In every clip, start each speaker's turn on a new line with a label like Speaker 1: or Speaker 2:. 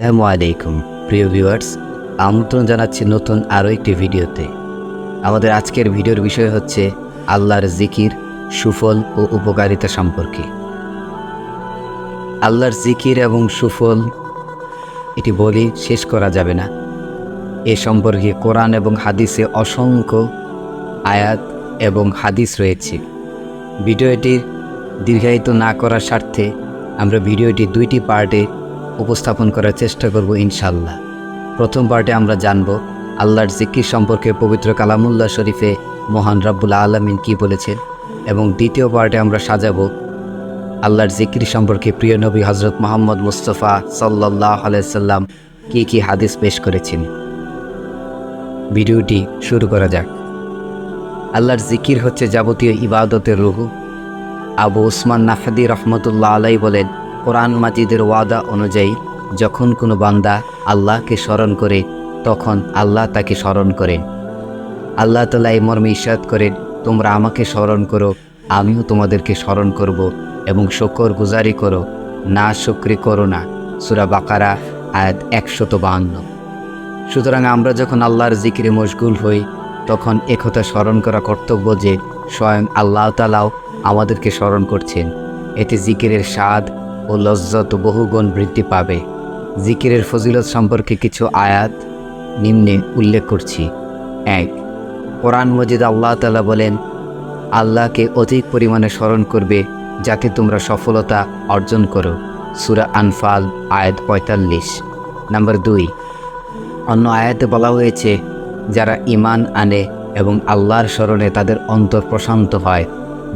Speaker 1: আসসালামু আলাইকুম, প্রিয় ভিউয়ার্স। আমন্ত্রণ জানাচ্ছি নতুন আরও একটি ভিডিওতে। আমাদের আজকের ভিডিওর বিষয় হচ্ছে আল্লাহর জিকির, সুফল ও উপকারিতা সম্পর্কে। আল্লাহর জিকির এবং সুফল, এটি বলি শেষ করা যাবে না। এ সম্পর্কে কোরআন এবং হাদিসে অসংখ্য আয়াত এবং হাদিস রয়েছে। ভিডিওটি দীর্ঘায়িত না করার স্বার্থে আমরা ভিডিওটি দুইটি পার্টে উপস্থাপন করার চেষ্টা করব ইনশাল্লাহ। প্রথম পার্টে আমরা জানব আল্লাহর জিকির সম্পর্কে পবিত্র কালামুল্লাহ শরীফে মহান রাব্বুল আলমিন কি বলেছেন এবং দ্বিতীয় পার্টে আমরা সাজাবো আল্লাহর জিকির সম্পর্কে প্রিয় নবী হজরত মোহাম্মদ মুস্তফা সাল্লাহ আলাইসাল্লাম কী কী হাদিস পেশ করেছেন। ভিডিওটি শুরু করা যাক। আল্লাহর জিকির হচ্ছে যাবতীয় ইবাদতের রুহু। আবু উসমান নাফাদি রহমতুল্লাহ আলাই বলেন কোরআন মাজিদের ওয়াদা অনুযায়ী, যখন কোনো বান্দা আল্লাহকে স্মরণ করে, তখন আল্লাহ তাকে স্মরণ করেন আল্লাহ তালা এই মর্মে ইস্বাদ করেন, তোমরা আমাকে স্মরণ করো, আমিও তোমাদেরকে স্মরণ করব এবং শকর গুজারি করো, না শুক্রি করো না। সুরা বাকারা, আয়াত একশত বাহান্ন। সুতরাং আমরা যখন আল্লাহর জিকিরে মশগুল হই, তখন একথা স্মরণ করা কর্তব্য যে, স্বয়ং আল্লাহ তালাও আমাদেরকে স্মরণ করছেন। এতে জিকিরের স্বাদ ও লজ্জত বহুগুণ বৃদ্ধি পাবে। জিকিরের ফজিলত সম্পর্কে কিছু আয়াত নিম্নে উল্লেখ করছি। এক, কোরআন মজিদ আল্লাহ তালা বলেন, আল্লাহকে অধিক পরিমাণে স্মরণ করবে যাতে তোমরা সফলতা অর্জন করো। সুরা আনফাল, আয়াত পঁয়তাল্লিশ। নাম্বার দুই, অন্য আয়াতে বলা হয়েছে, যারা ইমান আনে এবং আল্লাহর স্মরণে তাদের অন্তর প্রশান্ত হয়।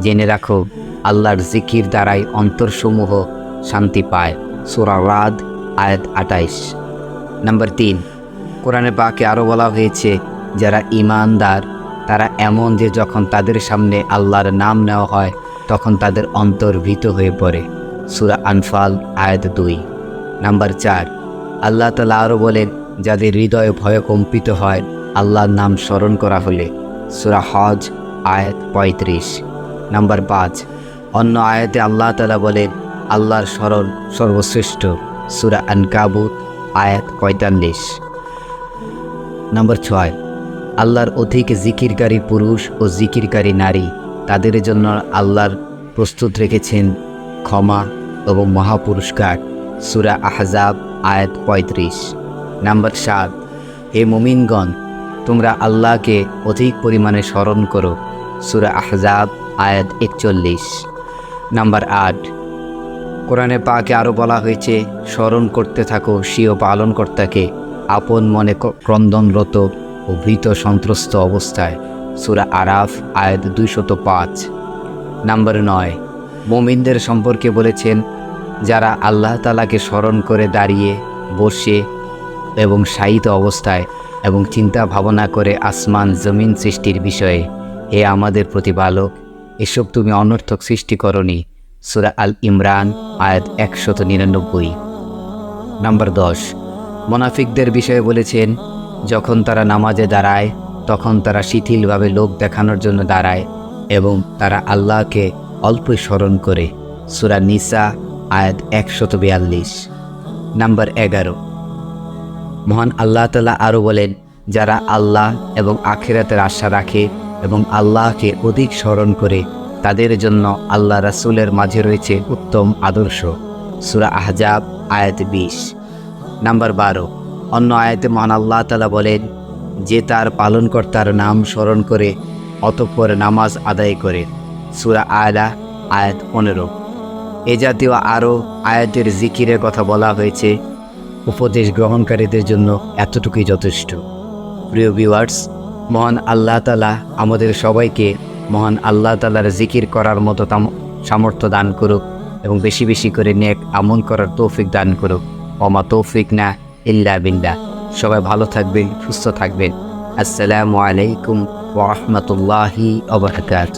Speaker 1: জেনে রাখো, আল্লাহর জিকির দ্বারাই অন্তরসমূহ শান্তি পায়। সুরা রাদ, আয়াত আটাইশ। নাম্বার তিন, কোরআনে পাকে আরও বলা হয়েছে, যারা ইমানদার তারা এমন যে যখন তাদের সামনে আল্লাহর নাম নেওয়া হয়, তখন তাদের অন্তর ভীত হয়ে পড়ে। সুরা আনফাল, আয়াত দুই। নাম্বার চার, আল্লাহ তালা আরও বলেন, যাদের হৃদয়ে ভয় কম্পিত হয়, আল্লাহর নাম স্মরণ করা হলে। সুরা হজ, আয়াত পঁয়ত্রিশ। নাম্বার পাঁচ, অন্য আয়াতে আল্লাহ তালা বলেন আল্লাহর স্মরণ সর্বশ্রেষ্ঠ সুরা আনকাবুত, আয়াত পঁয়তাল্লিশ। নাম্বার ছয়, আল্লাহর অধিক জিকিরকারী পুরুষ ও জিকিরকারী নারী, তাদের জন্য আল্লাহর প্রস্তুত রেখেছেন ক্ষমা এবং মহাপুরস্কার, সুরা আহজাব, আয়াত পঁয়ত্রিশ। নাম্বার সাত, হে মোমিনগণ, তোমরা আল্লাহকে অধিক পরিমাণে স্মরণ করো, সুরা আহজাব, আয়াত একচল্লিশ। নাম্বার আট কোরআনে পাকে আরও বলা হয়েছে, স্মরণ করতে থাকো স্বীয় পালনকর্তাকে, আপন মনে ক্রন্দনরত ও ভীত সন্ত্রস্ত অবস্থায়। সুরা আরাফ, আয়াত দুইশত পাঁচ। নাম্বার নয়, মোমিনদের সম্পর্কে বলেছেন, যারা আল্লাহ তালাকে স্মরণ করে দাঁড়িয়ে বসে এবং শায়িত অবস্থায় এবং চিন্তা ভাবনা করে আসমান, জমিন সৃষ্টির বিষয়ে, হে আমাদের প্রতিপালক, এসব তুমি অনর্থক সৃষ্টি করনি। সুরা আল ইমরান, আয়াত একশত নিরানব্বই। নাম্বার দশ, মোনাফিকদের বিষয়ে বলেছেন, যখন তারা নামাজে দাঁড়ায়, তখন তারা শিথিলভাবে লোক দেখানোর জন্য দাঁড়ায় এবং তারা আল্লাহকে অল্প স্মরণ করে। সুরা নিসা, আয়াত একশত বিয়াল্লিশ। নাম্বার এগারো, মহান আল্লাহ তালা আরও বলেন, যারা আল্লাহ এবং আখেরাতের আশা রাখে এবং আল্লাহকে অধিক স্মরণ করে তাদের জন্য আল্লাহ রাসূলের মাঝে রয়েছে উত্তম আদর্শ। সুরা আহজাব, আয়াত বিশ। নাম্বার বারো। অন্য আয়াতে মহান আল্লাহ তালা বলেন, যে তার পালনকর্তার নাম স্মরণ করে অতঃপর নামাজ আদায় করে। সুরা আয়লা আয়াত পনেরো। এ জাতীয় আরও আয়াতের জিকিরের কথা বলা হয়েছে। উপদেশ গ্রহণকারীদের জন্য এতটুকুই যথেষ্ট। প্রিয় ভিউয়ার্স মহান আল্লাহ তালা আমাদের সবাইকে মহান আল্লাহ তালার জিকির করার মতো সামর্থ্য দান করুক এবং বেশি বেশি করে নেক আমল করার তৌফিক দান করুক। অমা তৌফিক না ইল্লা বিল্লা সবাই ভালো থাকবেন, সুস্থ থাকবেন। আসসালামু আলাইকুম ওরহমতুল্লাহি অবরকাত